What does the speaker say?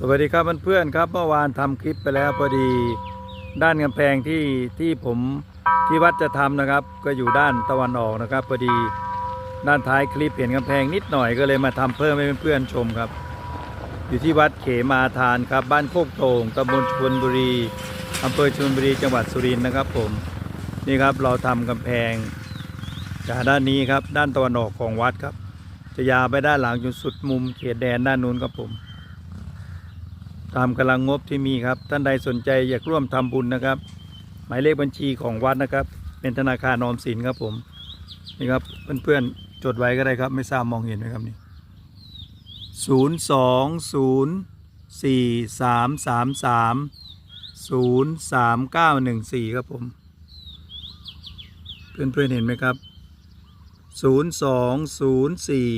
สวัสดีครับเพื่อนๆครับเมื่อวานทำคลิปไปแล้วพอดี ด้านกำแพงที่ที่ผมที่วัดจะทำนะครับ ก็อยู่ด้านตะวันออกนะครับพอดีด้านท้ายคลิปเห็นกำแพงนิดหน่อยก็เลยมาทำเพิ่มให้เพื่อนๆชมครับ อยู่ที่วัดเขมาทานครับ บ้านโคกโตงตำบลชลบุรีอำเภอชลบุรีจังหวัดสุรินทร์นะครับ ผมนี่ครับเราทำกำแพงจากด้านนี้ครับด้านตะวันออกของวัดครับ จะยาวไปด้านหลังจนสุดมุมเขตแดนด้านนู้นครับผม ตามกำลังงบที่มีครับ ท่านใดสนใจอยากร่วมทำบุญนะครับ หมายเลขบัญชีของวัดนะครับ เป็นธนาคารออมสินครับผมนี่ครับเพื่อนๆจดไว้ก็ได้ครับ ไม่ทราบมองเห็นไหมครับนี่ศูนย์สองศูนย์สี่สามสามสามศูนย์สามเก้าหนึ่งสี่ครับผม เพื่อนๆเห็นไหมครับศูนย์สองศูนย์สี่